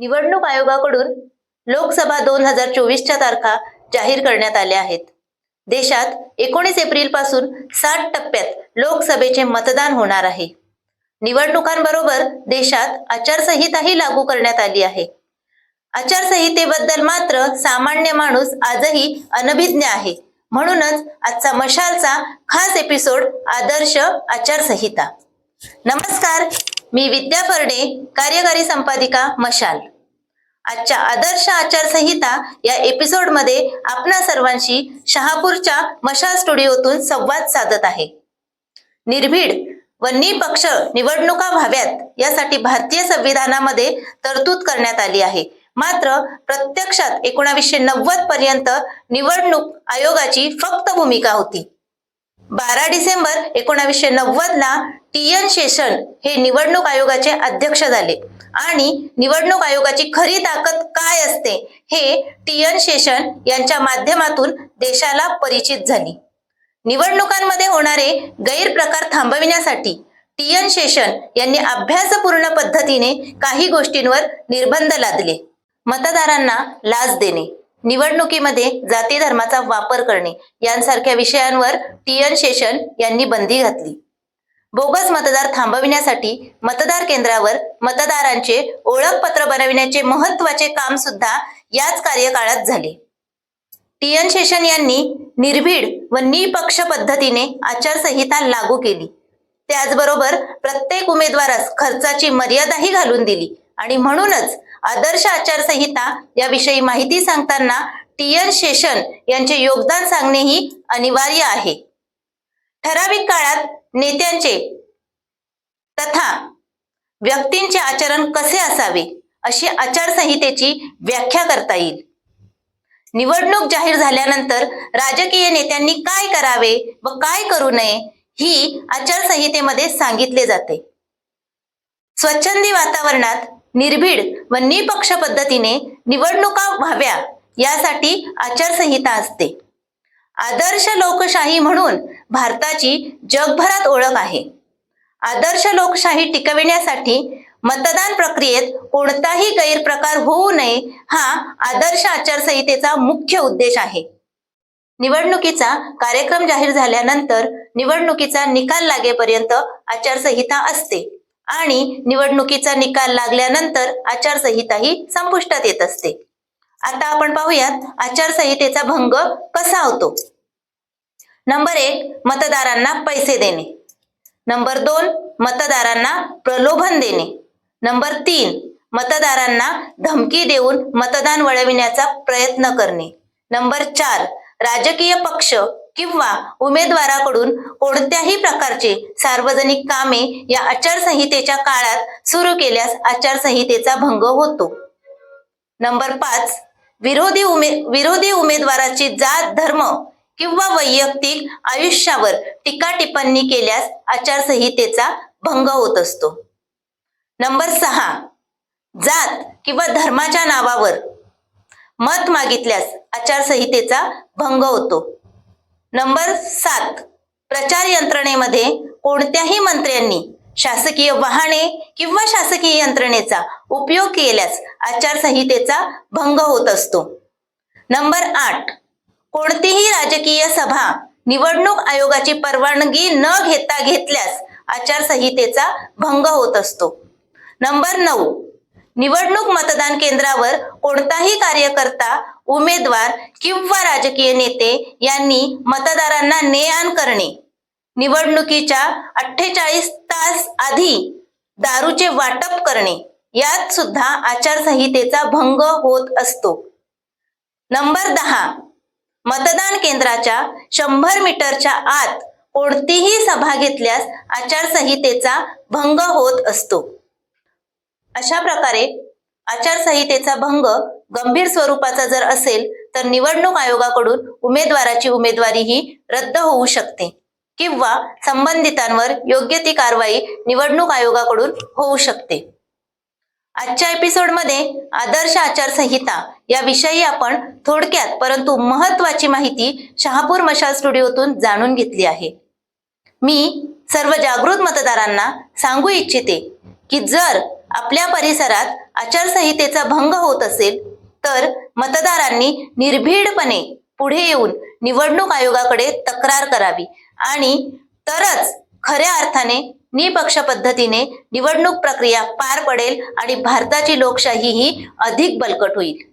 निवडणूक आयोगाकडून लोकसभा दोन हजार चोवीसच्या तारखा जाहीर करण्यात आल्या आहेत. देशात एकोणीस एप्रिलपासून सात टप्प्यात लोकसभेचे मतदान होणार आहे. निवडणुकांबरोबर देशात आचारसंहिताही लागू करण्यात आली आहे. आचारसंहितेबद्दल मात्र सामान्य माणूस आजही अनभिज्ञ आहे. म्हणूनच आजचा मशालचा खास एपिसोड आदर्श आचारसंहिता. नमस्कार मी विद्या फरडे कार्यकारी संपादिका मशाल. आजच्या आदर्श आचारसंहिता या एपिसोडमध्ये आपणा सर्वांशी शहापूरच्या मशाल स्टुडिओतून संवाद साधत आहे. निर्भीड व निपक्ष निवडणुका व्हाव्यात यासाठी भारतीय संविधानामध्ये तरतूद करण्यात आली आहे. मात्र प्रत्यक्षात एकोणावीसशे नव्वद पर्यंत निवडणूक आयोगाची फक्त भूमिका होती. बारा डिसेंबर एकोणावीसशे नव्वद ला टी एन शेषन हे निवडणूक आयोगाचे अध्यक्ष झाले. आणि निवडणूक आयोगाची खरी ताकद काय असते हे टी एन शेषन यांच्या माध्यमातून देशाला परिचित झाली. निवडणुकांमध्ये होणारे गैरप्रकार थांबविण्यासाठी टी एन शेषन यांनी अभ्यासपूर्ण पद्धतीने काही गोष्टींवर निर्बंध लादले. मतदारांना लाच देणे. निवडणुकीमध्ये जाती धर्माचा वापर करणे यांसारख्या विषयांवर टी एन शेषन यांनी बंदी घातली. बोगस मतदार थांबविण्यासाठी मतदार केंद्रावर मतदारांचे ओळखपत्र बनविण्याचे महत्त्वाचे काम सुद्धा याच कार्यकाळात झाले. टी एन शेषन यांनी निर्भीड व निपक्ष पद्धतीने आचारसंहिता लागू केली. त्याचबरोबर प्रत्येक उमेदवारास खर्चाची मर्यादाही घालून दिली आणि म्हणूनच आदर्श आचारसंहिता याविषयी माहिती सांगताना टी एन शेषन यांचे योगदान सांगणेही अनिवार्य आहे. ठराविक काळात नेत्यांचे तथा व्यक्तींचे आचरण कसे असावे अशी आचारसंहितेची व्याख्या करता येईल. निवडणूक जाहीर झाल्यानंतर राजकीय नेत्यांनी काय करावे व काय करू नये ही आचारसंहितेमध्ये सांगितले जाते. स्वच्छंदी वातावरणात निर्भीड व निपक्ष पद्धतीने निवडणुका व्हाव्या यासाठी आचारसंहिता असते. आदर्श लोकशाही म्हणून भारताची जगभरात ओळख आहे. आदर्श लोकशाही टिकविण्यासाठी मतदान प्रक्रियेत कोणताही गैरप्रकार होऊ नये हा आदर्श आचारसंहितेचा मुख्य उद्देश आहे. निवडणुकीचा कार्यक्रम जाहीर झाल्यानंतर निवडणुकीचा निकाल लागेपर्यंत आचारसंहिता असते. आणि निवडणुकीचा निकाल लागल्यानंतर आचारसंहिताही संपुष्टात येत असते. आता आपण पाहूयात आचारसंहितेचा भंग कसा होतो? नंबर एक मतदारांना पैसे देणे. नंबर दोन मतदारांना प्रलोभन देणे. नंबर तीन मतदारांना धमकी देऊन मतदान वळविण्याचा प्रयत्न करणे. नंबर चार राजकीय पक्ष किंवा उमेदवाराकडून कोणत्याही प्रकारचे सार्वजनिक कामे या आचारसंहितेच्या काळात सुरू केल्यास आचारसंहितेचा भंग होतो. नंबर पाच विरोधी उमे विरोधी उमेदवाराची जात धर्म किंवा वैयक्तिक आयुष्यावर टीका टिप्पणी केल्यास आचारसंहितेचा भंग होत असतो. नंबर सहा जात किंवा धर्माच्या नावावर मत मागितल्यास आचारसंहितेचा भंग होतो. नंबर सात. प्रचार यंत्रणेमध्ये कोणत्याही मंत्र्यांनी शासकीय वाहने किंवा शासकीय यंत्रणेचा उपयोग केल्यास आचारसंहितेचा भंग होत असतो. नंबर आठ. कोणतीही राजकीय सभा निवडणूक आयोगाची परवानगी न घेता घेतल्यास आचारसंहितेचा भंग होत असतो. नंबर नऊ. निवडणूक मतदान केंद्रावर कोणताही कार्यकर्ता उमेदवार किंवा राजकीय नेते यांनी मतदारांना ने आण करणे. निवडणुकीच्या अठ्ठेचाळीस तास आधी दारूचे वाटप करणे यात सुद्धा आचारसंहितेचा भंग होत असतो. नंबर दहा मतदान केंद्राच्या शंभर मीटरच्या आत कोणतीही सभा घेतल्यास आचारसंहितेचा भंग होत असतो. अशा प्रकारे आचारसंहितेचा भंग गंभीर स्वरूपाचा जर असेल तर निवडणूक आयोगाकडून उमेदवाराची उमेदवारी ही रद्द होऊ शकते किंवा संबंधितांवर योग्य ती कारवाई निवडणूक आयोगाकडून होऊ शकते. आजच्या एपिसोडमध्ये आदर्श आचारसंहिता याविषयी आपण थोडक्यात परंतु महत्वाची माहिती शहापूर मशाल स्टुडिओतून जाणून घेतली आहे. मी सर्व जागृत मतदारांना सांगू इच्छिते की जर आपल्या परिसरात आचारसंहितेचा भंग होत असेल तर मतदारांनी निर्भीडपणे पुढे येऊन निवडणूक आयोगाकडे तक्रार करावी. आणि तरच खऱ्या अर्थाने निपक्ष पद्धतीने निवडणूक प्रक्रिया पार पडेल आणि भारताची लोकशाही ही अधिक बळकट होईल.